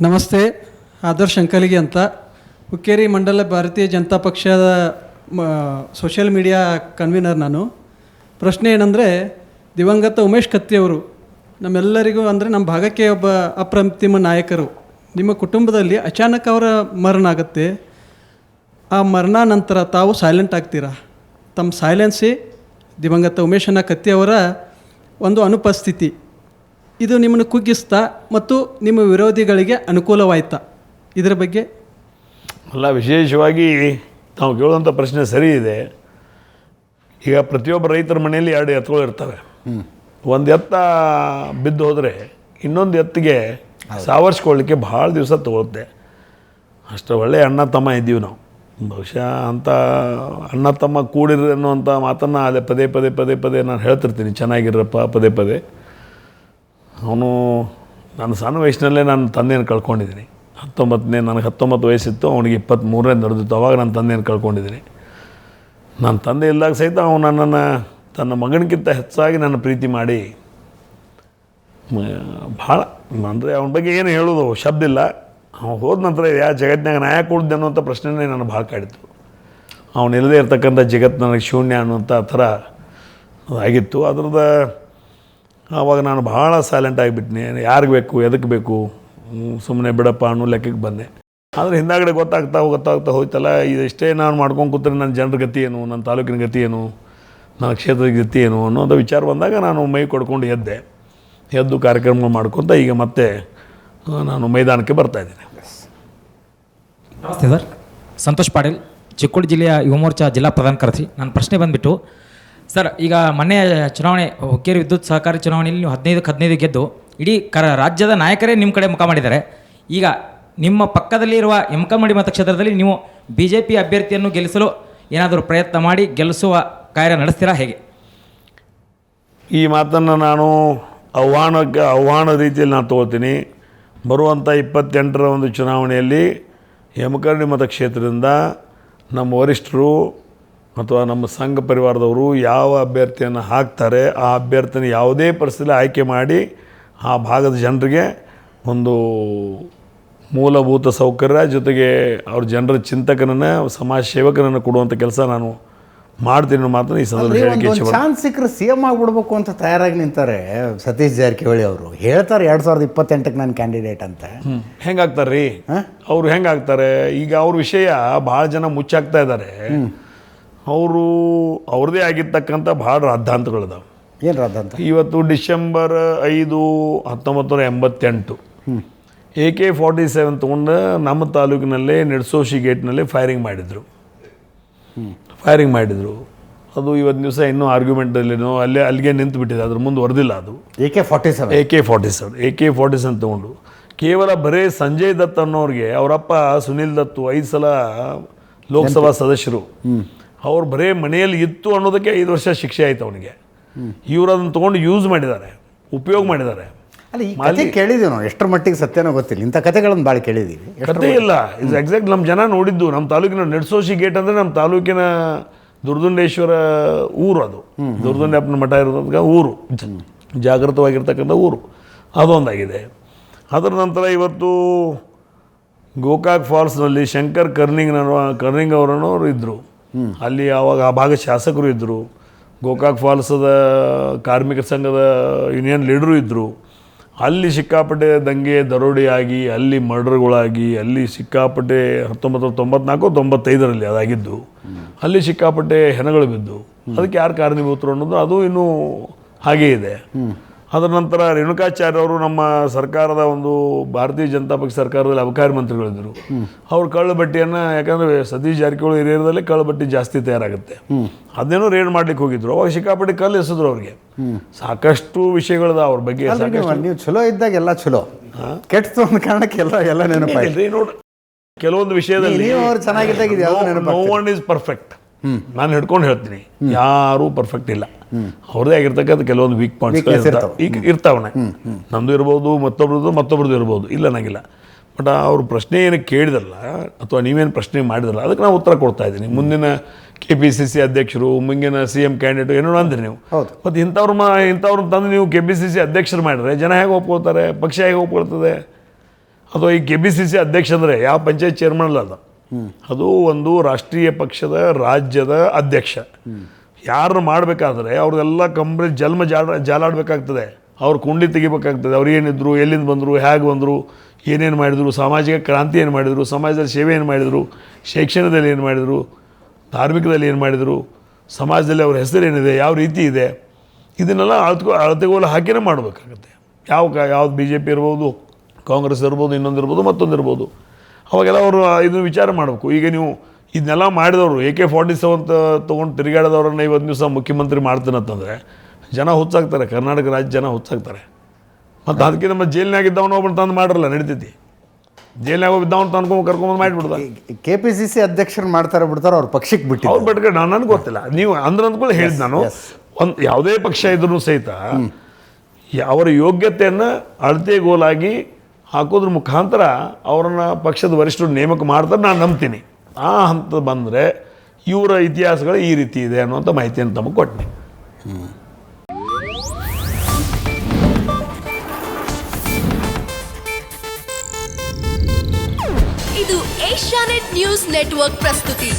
ನಮಸ್ತೆ, ಆದರ್ಶ್ ಅಂಕಲಿಗೆ ಅಂತ. ಹುಕ್ಕೇರಿ ಮಂಡಲ ಭಾರತೀಯ ಜನತಾ ಪಕ್ಷದ ಸೋಷಿಯಲ್ ಮೀಡಿಯಾ ಕನ್ವೀನರ್ ನಾನು. ಪ್ರಶ್ನೆ ಏನಂದರೆ, ದಿವಂಗತ ಉಮೇಶ್ ಕತ್ತಿಯವರು ನಮ್ಮೆಲ್ಲರಿಗೂ ಅಂದರೆ ನಮ್ಮ ಭಾಗಕ್ಕೆ ಒಬ್ಬ ಅಪ್ರತಿಮ ನಾಯಕರು. ನಿಮ್ಮ ಕುಟುಂಬದಲ್ಲಿ ಅಚಾನಕ್ ಅವರ ಮರಣ ಆಗುತ್ತೆ. ಆ ಮರಣ ನಂತರ ತಾವು ಸೈಲೆಂಟ್ ಆಗ್ತೀರಾ? ತಮ್ಮ ಸೈಲೆನ್ಸಿ ದಿವಂಗತ ಉಮೇಶನ ಕತ್ತಿಯವರ ಒಂದು ಅನುಪಸ್ಥಿತಿ. ಇದು ನಿಮ್ಮನ್ನು ಕುಗ್ಗಿಸ್ತಾ ಮತ್ತು ನಿಮ್ಮ ವಿರೋಧಿಗಳಿಗೆ ಅನುಕೂಲವಾಯ್ತಾ? ಇದರ ಬಗ್ಗೆ? ಅಲ್ಲ ವಿಶೇಷವಾಗಿ ನಾವು ಕೇಳುವಂಥ ಪ್ರಶ್ನೆ ಸರಿ ಇದೆ. ಈಗ ಪ್ರತಿಯೊಬ್ಬ ರೈತರ ಮನೆಯಲ್ಲಿ ಎರಡು ಎತ್ತುಗಳು ಇರ್ತವೆ. ಒಂದು ಎತ್ತ ಬಿದ್ದು ಹೋದರೆ ಇನ್ನೊಂದು ಎತ್ತಿಗೆ ಸಾವರ್ಸ್ಕೊಳ್ಳಿಕ್ಕೆ ಭಾಳ ದಿವಸ ತಗೊಳುತ್ತೆ. ಅಷ್ಟು ಒಳ್ಳೆಯ ಅಣ್ಣ ತಮ್ಮ ಇದ್ದೀವಿ ನಾವು. ಬಹುಶಃ ಅಂತ ಅಣ್ಣ ತಮ್ಮ ಕೂಡಿರಿ ಅನ್ನುವಂಥ ಮಾತನ್ನು ಅದೇ ಪದೇ ಪದೇ ಪದೇ ಪದೇ ನಾನು ಹೇಳ್ತಿರ್ತೀನಿ. ಚೆನ್ನಾಗಿರಪ್ಪ ಪದೇ ಪದೇ. ಅವನು, ನಾನು ಸಣ್ಣ ವಯಸ್ಸಿನಲ್ಲೇ ನನ್ನ ತಂದೆಯನ್ನು ಕಳ್ಕೊಂಡಿದ್ದೀನಿ. ಹತ್ತೊಂಬತ್ತನೇ, ನನಗೆ ಹತ್ತೊಂಬತ್ತು ವಯಸ್ಸಿತ್ತು, ಅವನಿಗೆ ಇಪ್ಪತ್ತ್ಮೂರನೇ ನಡೆದಿತ್ತು. ಅವಾಗ ನನ್ನ ತಂದೆಯನ್ನು ಕಳ್ಕೊಂಡಿದ್ದೀನಿ. ನನ್ನ ತಂದೆ ಇಲ್ಲದಾಗ ಸಹಿತ ಅವನು ನನ್ನನ್ನು, ತನ್ನ ಮಗನಿಗಿಂತ ಹೆಚ್ಚಾಗಿ ನನ್ನ ಪ್ರೀತಿ ಮಾಡಿ ಭಾಳ, ಅಂದರೆ ಅವನ ಬಗ್ಗೆ ಏನು ಹೇಳೋದು ಶಬ್ದ ಇಲ್ಲ. ಅವನು ಹೋದ ನಂತರ ಯಾವ ಜಗತ್ತಿನಾಗ ನಾ ಕೊಡ್ದೆ ಅನ್ನುವಂಥ ಪ್ರಶ್ನೆನೇ ನಾನು ಭಾಳ ಕಾಡಿತ್ತು. ಅವನು ಇಲ್ಲದೆ ಇರ್ತಕ್ಕಂಥ ಜಗತ್ತು ನನಗೆ ಶೂನ್ಯ ಅನ್ನುವಂಥ ಥರ ಆಗಿತ್ತು ಅದ್ರದ್ದು ಆವಾಗ ನಾನು ಭಾಳ ಸೈಲೆಂಟ್ ಆಗಿಬಿಟ್ನಿ, ಯಾರಿಗೆ ಬೇಕು ಎದಕ್ಕೆ ಬೇಕು? ಸುಮ್ಮನೆ ಬಿಡಪ್ಪ ಅನ್ನೋ ಲೆಕ್ಕಕ್ಕೆ ಬಂದೆ. ಆದರೆ ಹಿಂದಾಗಡೆ ಗೊತ್ತಾಗ್ತಾ ಗೊತ್ತಾಗ್ತಾ ಹೋಯ್ತಲ್ಲ ಇದಷ್ಟೇ ನಾನು ಮಾಡ್ಕೊಂಡು ಕೂತ್ರೆ ನನ್ನ ಜನರ ಗತಿ ಏನು ನನ್ನ ತಾಲೂಕಿನ ಗತಿ ಏನು, ನನ್ನ ಕ್ಷೇತ್ರದ ಗತಿ ಏನು ಅನ್ನೋದು ವಿಚಾರ ಬಂದಾಗ ನಾನು ಮೈ ಕೊಡ್ಕೊಂಡು ಎದ್ದೆ. ಎದ್ದು ಕಾರ್ಯಕ್ರಮ ಮಾಡ್ಕೊತ ಈಗ ಮತ್ತೆ ನಾನು ಮೈದಾನಕ್ಕೆ ಬರ್ತಾ ಇದ್ದೀನಿ. ನಮಸ್ತೆ ಸರ್. ಸಂತೋಷ್ ಪಾಟೀಲ್, ಚಿಕ್ಕೋಡಿ ಜಿಲ್ಲೆಯ ಯುವ ಮೋರ್ಚಾ ಜಿಲ್ಲಾ ಪ್ರಧಾನ ಕಾರ್ಯದರ್ಶಿ. ನನ್ನ ಪ್ರಶ್ನೆ ಬಂದುಬಿಟ್ಟು ಸರ್, ಈಗ ಮೊನ್ನೆ ಚುನಾವಣೆ ಹುಕ್ಕೇರಿ ವಿದ್ಯುತ್ ಸಹಕಾರಿ ಚುನಾವಣೆಯಲ್ಲಿ ನೀವು ಹದಿನೈದಕ್ಕೆ ಹದಿನೈದು ಗೆದ್ದು ಇಡೀ ಕರ ರಾಜ್ಯದ ನಾಯಕರೇ ನಿಮ್ಮ ಕಡೆ ಮುಖ ಮಾಡಿದ್ದಾರೆ. ಈಗ ನಿಮ್ಮ ಪಕ್ಕದಲ್ಲಿರುವ ಎಂಕಮಡಿ ಮತಕ್ಷೇತ್ರದಲ್ಲಿ ನೀವು ಬಿ ಜೆ ಪಿ ಅಭ್ಯರ್ಥಿಯನ್ನು ಗೆಲ್ಲಿಸಲು ಏನಾದರೂ ಪ್ರಯತ್ನ ಮಾಡಿ ಗೆಲ್ಲಿಸುವ ಕಾರ್ಯ ನಡೆಸ್ತೀರಾ ಹೇಗೆ? ಈ ಮಾತನ್ನು ನಾನು ಆಹ್ವಾನಕ್ಕೆ ಆಹ್ವಾನ ರೀತಿಯಲ್ಲಿ ನಾನು ತೊಗೋತೀನಿ. ಬರುವಂಥ ಇಪ್ಪತ್ತೆಂಟರ ಒಂದು ಚುನಾವಣೆಯಲ್ಲಿ ಯಮಕರ್ಣಿ ಮತಕ್ಷೇತ್ರದಿಂದ ನಮ್ಮ ವರಿಷ್ಠರು ಅಥವಾ ನಮ್ಮ ಸಂಘ ಪರಿವಾರದವರು ಯಾವ ಅಭ್ಯರ್ಥಿಯನ್ನು ಹಾಕ್ತಾರೆ ಆ ಅಭ್ಯರ್ಥಿನ ಯಾವುದೇ ಪರಿಸ್ಥಿತಿ ಆಯ್ಕೆ ಮಾಡಿ ಆ ಭಾಗದ ಜನರಿಗೆ ಒಂದು ಮೂಲಭೂತ ಸೌಕರ್ಯ ಜೊತೆಗೆ ಅವ್ರ ಜನರ ಚಿಂತಕನನ್ನು ಸಮಾಜ ಸೇವಕನನ್ನು ಕೊಡುವಂಥ ಕೆಲಸ ನಾನು ಮಾಡ್ತೀನಿ ಮಾತ್ರ ಈ ಸಂದರ್ಭ ಚಾನ್ಸ್ ಸಿಕ್ಕರೆ ಸಿ ಎಂ ಆಗಿಬಿಡ್ಬೇಕು ಅಂತ ತಯಾರಾಗಿ ನಿಂತಾರೆ ಸತೀಶ್ ಜಾರಕಿಹೊಳಿ ಅವರು. ಹೇಳ್ತಾರೆ ಎರಡು ಸಾವಿರದ ಇಪ್ಪತ್ತೆಂಟಕ್ಕೆ ನಾನು ಕ್ಯಾಂಡಿಡೇಟ್ ಅಂತ. ಹೆಂಗಾಗ್ತಾರೆ ರೀ ಅವ್ರು ಹೆಂಗಾಗ್ತಾರೆ? ಈಗ ಅವ್ರ ವಿಷಯ ಭಾಳ ಜನ ಮುಚ್ಚಾಗ್ತಾ ಇದ್ದಾರೆ. ಅವರು ಅವ್ರದೇ ಆಗಿರ್ತಕ್ಕಂಥ ಭಾಳ ರಾದ್ಧಾಂತಗಳಿದಾವೆ ಏನು ರಾದ್ಧಾಂತ? ಇವತ್ತು ಡಿಸೆಂಬರ್ ಐದು ಹತ್ತೊಂಬತ್ತು ನೂರ ಎಂಬತ್ತೆಂಟು. ಎ ಕೆ ಫಾರ್ಟಿ ಸೆವೆನ್ ತೊಗೊಂಡು ನಮ್ಮ ತಾಲೂಕಿನಲ್ಲೇ ನೆಡ್ಸೋಶಿ ಗೇಟ್ನಲ್ಲಿ ಫೈರಿಂಗ್ ಮಾಡಿದರು. ಫೈರಿಂಗ್ ಮಾಡಿದರು. ಅದು ಇವತ್ತು ದಿವಸ ಇನ್ನೂ ಆರ್ಗ್ಯುಮೆಂಟಲ್ಲಿನೋ ಅಲ್ಲೇ ಅಲ್ಲಿಗೆ ನಿಂತು ಬಿಟ್ಟಿದೆ ಅದ್ರ ಮುಂದೆ ಹೊರದಿಲ್ಲ ಅದು. A K forty seven? A K forty seven? A K forty seven ತೊಗೊಂಡು? ಕೇವಲ ಬರೇ ಸಂಜಯ್ ದತ್ ಅನ್ನೋರಿಗೆ ಅವರಪ್ಪ ಸುನಿಲ್ ದತ್ತು ಐದು ಸಲ ಲೋಕಸಭಾ ಸದಸ್ಯರು. ಅವ್ರು ಬರೇ ಮನೆಯಲ್ಲಿ ಇತ್ತು ಅನ್ನೋದಕ್ಕೆ ಐದು ವರ್ಷ ಶಿಕ್ಷೆ ಆಯ್ತು ಅವನಿಗೆ. ಇವರು ಅದನ್ನು ತೊಗೊಂಡು ಯೂಸ್ ಮಾಡಿದ್ದಾರೆ ಉಪಯೋಗ ಮಾಡಿದ್ದಾರೆ. ಅಲ್ಲ ಈ ಕತೆ ಕೇಳಿದ್ದೀವಿ ನಾವು. ಎಷ್ಟರ ಮಟ್ಟಿಗೆ ಸತ್ಯನೋ ಗೊತ್ತಿಲ್ಲ. ಇಂಥ ಕಥೆಗಳನ್ನು ಭಾಳ ಕೇಳಿದ್ದೀವಿ ಕಥೆ ಕತೆ ಇಲ್ಲ. ಇದು ಎಕ್ಸಾಕ್ಟ್ ನಮ್ಮ ಜನ ನೋಡಿದ್ದು. ನಮ್ಮ ತಾಲೂಕಿನ ನೆಡ್ಸೋಶಿ ಗೇಟ್ ಅಂದರೆ ನಮ್ಮ ತಾಲೂಕಿನ ದುರ್ದುಂಡೇಶ್ವರ ಊರು ಅದು. ದುರ್ದುಂಡಪ್ಪನ ಮಠ ಇರೋದಕ್ಕೆ ಊರು. ಜಾಗೃತವಾಗಿರ್ತಕ್ಕಂಥ ಊರು. ಅದೊಂದಾಗಿದೆ. ಅದರ ನಂತರ ಇವತ್ತು ಗೋಕಾಕ್ ಫಾಲ್ಸ್ನಲ್ಲಿ ಶಂಕರ್ ಕರ್ನಿಂಗ್ ಕರ್ನಿಂಗ್ ಅವರು ಇದ್ದರು ಅಲ್ಲಿ ಆವಾಗ ಆ ಭಾಗ ಶಾಸಕರು ಇದ್ದರು ಗೋಕಾಕ್ ಫಾಲ್ಸದ ಕಾರ್ಮಿಕ ಸಂಘದ ಯೂನಿಯನ್ ಲೀಡರು ಇದ್ದರು ಅಲ್ಲಿ ಸಿಕ್ಕಾಪಟ್ಟೆ ದಂಗೆ ದರೋಡೆಯಾಗಿ, ಅಲ್ಲಿ ಮರ್ಡರ್ಗಳಾಗಿ, ಅಲ್ಲಿ ಸಿಕ್ಕಾಪಟ್ಟೆ ಹತ್ತೊಂಬತ್ತು ತೊಂಬತ್ನಾಲ್ಕು, ತೊಂಬತ್ತೈದರಲ್ಲಿ ಅದಾಗಿದ್ದು, ಅಲ್ಲಿ ಸಿಕ್ಕಾಪಟ್ಟೆ ಹೆಣಗಳು ಬಿದ್ದು, ಅದಕ್ಕೆ ಯಾರು ಕಾರಣೀಭೂತರು ಅನ್ನೋದು ಅದು ಇನ್ನೂ ಹಾಗೇ ಇದೆ. ಅದರ ನಂತರ ರೇಣುಕಾಚಾರ್ಯ ಅವರು ನಮ್ಮ ಸರ್ಕಾರದ ಒಂದು ಭಾರತೀಯ ಜನತಾ ಪಕ್ಷ ಸರ್ಕಾರದಲ್ಲಿ ಅಬಕಾರಿ ಮಂತ್ರಿಗಳಿದ್ದರು. ಅವ್ರು ಕಳ್ಳು ಬಟ್ಟೆಯನ್ನು ಯಾಕಂದರೆ ಸತೀಶ್ ಜಾರಕಿಹೊಳಿ ಏರಿಯಾದಲ್ಲಿ ಕಳ್ಳು ಬಟ್ಟೆ ಜಾಸ್ತಿ ತಯಾರಾಗುತ್ತೆ. ಅದೇನೋ ರೇಡ್ ಮಾಡ್ಲಿಕ್ಕೆ ಹೋಗಿದ್ರು. ಅವಾಗ ಸಿಕ್ಕಾಪಟ್ಟೆ ಕಲ್ಲು ಎಸಿದ್ರು ಅವ್ರಿಗೆ. ಸಾಕಷ್ಟು ವಿಷಯಗಳದ ಅವ್ರ ಬಗ್ಗೆ ನೀವು ಚಲೋ ಇದ್ದಾಗ ಎಲ್ಲ ಚಲೋ. ಕೆಟ್ಟ ಒಂದು ಕಾರಣಕ್ಕೆ ಎಲ್ಲ ಎಲ್ಲ ನೋಡ್ರಿ ಕೆಲವೊಂದು ವಿಷಯದಲ್ಲಿ ನೀವು ಅವ್ರು ಚೆನ್ನಾಗಿದ್ದಾಗ ಇದೆ ಯಾವ್ದು ನೋ ಒನ್ ಇಸ್ ಪರ್ಫೆಕ್ಟ್ ನಾನು ಹಿಡ್ಕೊಂಡು ಹೇಳ್ತೀನಿ. ಯಾರೂ ಪರ್ಫೆಕ್ಟ್ ಇಲ್ಲ. ಅವ್ರದೇ ಆಗಿರ್ತಕ್ಕಂಥ ಕೆಲವೊಂದು ವೀಕ್ ಪಾಯಿಂಟ್ಸ್. ಈಗ ಇರ್ತಾವನೆ. ನಮ್ದು ಇರ್ಬೋದು ಮತ್ತೊಬ್ರದ್ದು ಮತ್ತೊಬ್ರದ್ದು ಇರ್ಬೋದು. ಇಲ್ಲ ನನಗಿಲ್ಲ ಬಟ್ ಅವ್ರ ಪ್ರಶ್ನೆ ಏನು ಕೇಳಿದಲ್ಲ ಅಥವಾ ನೀವೇನು ಪ್ರಶ್ನೆ ಮಾಡಿದಲ್ಲ ಅದಕ್ಕೆ ನಾವು ಉತ್ತರ ಕೊಡ್ತಾ ಇದ್ದೀನಿ. ಮುಂದಿನ ಕೆ ಪಿ ಸಿ ಸಿ ಅಧ್ಯಕ್ಷರು ಮುಂದಿನ ಸಿ ಎಂ ಕ್ಯಾಂಡಿಡೇಟ್ ಏನೋ ಅಂದ್ರಿ ನೀವು. ಮತ್ತು ಇಂಥವ್ರ ಮಾ ಇಂಥವ್ರನ್ನ ತಂದು ನೀವು ಕೆ ಪಿ ಸಿ ಸಿ ಅಧ್ಯಕ್ಷರು ಮಾಡಿದ್ರೆ ಜನ ಹೇಗೆ ಒಪ್ಕೊಳ್ತಾರೆ ಪಕ್ಷ ಹೇಗೆ ಒಪ್ಕೊಳ್ತದೆ? ಅಥವಾ ಈ ಕೆ ಪಿ ಸಿ ಸಿ ಅಧ್ಯಕ್ಷ ಅಂದರೆ ಯಾವ ಪಂಚಾಯತ್ ಚೇರ್ಮನ್ ಅಲ್ಲ ಅದು. ಅದು ಒಂದು ರಾಷ್ಟ್ರೀಯ ಪಕ್ಷದ ರಾಜ್ಯದ ಅಧ್ಯಕ್ಷ. ಯಾರು ಮಾಡಬೇಕಾದ್ರೆ ಅವ್ರದೆಲ್ಲ ಕಂಪ್ಲೀಟ್ ಜನ್ಮ ಜಾಲ ಜಾಲಾಡಬೇಕಾಗ್ತದೆ. ಅವ್ರ ಕುಂಡಿ ತೆಗಿಬೇಕಾಗ್ತದೆ. ಅವ್ರು ಏನಿದ್ರು, ಎಲ್ಲಿಂದ ಬಂದರು, ಹೇಗೆ ಬಂದರು, ಏನೇನು ಮಾಡಿದರು, ಸಾಮಾಜಿಕ ಕ್ರಾಂತಿ ಏನು ಮಾಡಿದರು, ಸಮಾಜದಲ್ಲಿ ಸೇವೆ ಏನು ಮಾಡಿದರು, ಶೈಕ್ಷಣದಲ್ಲಿ ಏನು ಮಾಡಿದರು, ಧಾರ್ಮಿಕದಲ್ಲಿ ಏನು ಮಾಡಿದರು, ಸಮಾಜದಲ್ಲಿ ಅವ್ರ ಹೆಸರೇನಿದೆ ಯಾವ ರೀತಿ ಇದೆ, ಇದನ್ನೆಲ್ಲ ಅಳತ್ಕೊ, ಅಳತೆಗೋಲು ಹಾಕಿನೇ ಮಾಡಬೇಕಾಗತ್ತೆ. ಯಾವ ಕ, ಯಾವ್ದು ಬಿ ಜೆ ಪಿ ಇರ್ಬೋದು, ಕಾಂಗ್ರೆಸ್ ಇರ್ಬೋದು, ಇನ್ನೊಂದು ಇರ್ಬೋದು, ಮತ್ತೊಂದು ಇರ್ಬೋದು. ಅವಾಗೆಲ್ಲ ಅವರು ಇದನ್ನು ವಿಚಾರ ಮಾಡಬೇಕು. ಈಗ ನೀವು ಇದನ್ನೆಲ್ಲ ಮಾಡಿದವರು ಎ ಕೆ ಫಾರ್ಟಿ ಸೆವೆನ್ ತೊಗೊಂಡು ತಿರುಗಾಡಿದವ್ರನ್ನ ಇವತ್ತು ದಿವಸ ಮುಖ್ಯಮಂತ್ರಿ ಮಾಡ್ತೀನಂತಂದರೆ ಜನ ಹುಚ್ಚಾಗ್ತಾರೆ. ಕರ್ನಾಟಕ ರಾಜ್ಯ ಜನ ಹುಚ್ಚಾಗ್ತಾರೆ. ಮತ್ತು ಅದಕ್ಕೆ ನಮ್ಮ ಜೈಲಿನಾಗಿದ್ದವನು ಒಬ್ಬನು ತಂದು ಮಾಡಿರಲ್ಲ ನಡೀತೈತಿ. ಜೈಲಿನಾಗ ಇದ್ದವನು ತಂದ್ಕೊಂಡು ಕರ್ಕೊಂಬಂದು ಮಾಡಿಬಿಡ್ದ. ಕೆ ಪಿ ಸಿ ಸಿ ಅಧ್ಯಕ್ಷರು ಮಾಡ್ತಾರೆ ಬಿಡ್ತಾರೆ ಅವ್ರ ಪಕ್ಷಕ್ಕೆ ಬಿಟ್ಟು ಅವ್ರು ಬಿಟ್ಕೊಂಡು ನಾನು ನನಗೆ ಗೊತ್ತಿಲ್ಲ. ನೀವು ಅಂದ್ರೆ ಅಂದ್ಕೊಳ್ಳಿ ಹೇಳಿದ್ ನಾನು. ಒಂದು ಯಾವುದೇ ಪಕ್ಷ ಇದ್ರೂ ಸಹಿತ ಅವರ ಯೋಗ್ಯತೆಯನ್ನು ಅಳತೆಗೋಲಾಗಿ ಹಾಕೋದ್ರ ಮುಖಾಂತರ ಅವರನ್ನು ಪಕ್ಷದ ವರಿಷ್ಠರು ನೇಮಕ ಮಾಡ್ತಾರೆ, ನಾನು ನಂಬ್ತೀನಿ. ಆ ಹಂತ ಬಂದರೆ ಇವರ ಇತಿಹಾಸಗಳು ಈ ರೀತಿ ಇದೆ ಅನ್ನುವಂಥ ಮಾಹಿತಿಯನ್ನು ತಮಗೆ ಕೊಟ್ಟೆ ಇದು ಏಷ್ಯಾನೆಟ್ ನ್ಯೂಸ್ ನೆಟ್ವರ್ಕ್ ಪ್ರಸ್ತುತಿ.